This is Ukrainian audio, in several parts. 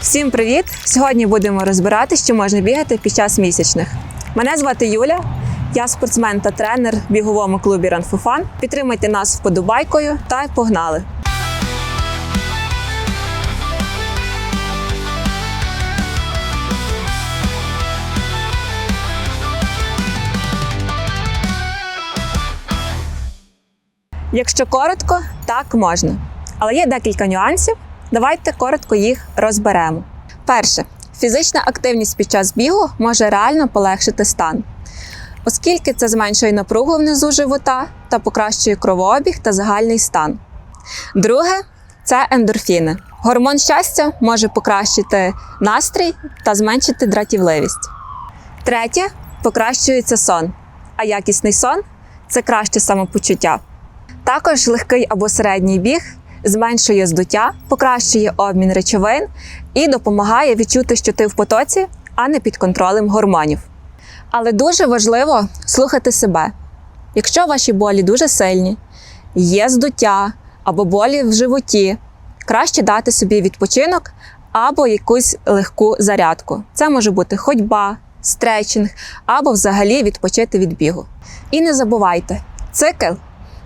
Всім привіт! Сьогодні будемо розбирати, що можна бігати під час місячних. Мене звати Юля. Я спортсмен та тренер в біговому клубі Fun. Підтримайте нас вподобайкою та погнали! Якщо коротко, так можна. Але є декілька нюансів. Давайте коротко їх розберемо. Перше, фізична активність під час бігу може реально полегшити стан, оскільки це зменшує напругу внизу живота та покращує кровообіг та загальний стан. Друге це ендорфіни. Гормон щастя може покращити настрій та зменшити дратівливість. Третє покращується сон. А якісний сон це краще самопочуття. Також легкий або середній біг зменшує здуття, покращує обмін речовин і допомагає відчути, що ти в потоці, а не під контролем гормонів. Але дуже важливо слухати себе. Якщо ваші болі дуже сильні, є здуття або болі в животі, краще дати собі відпочинок або якусь легку зарядку. Це може бути ходьба, стретчинг або взагалі відпочити від бігу. І не забувайте, цикл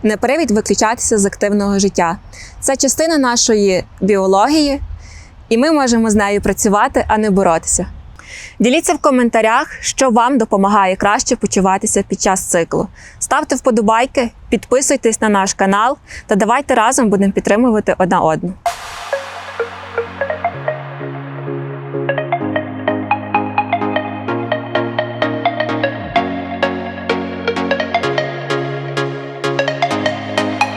не привід виключатися з активного життя. Це частина нашої біології, і ми можемо з нею працювати, а не боротися. Діліться в коментарях, що вам допомагає краще почуватися під час циклу. Ставте вподобайки, підписуйтесь на наш канал та давайте разом будемо підтримувати одна одну.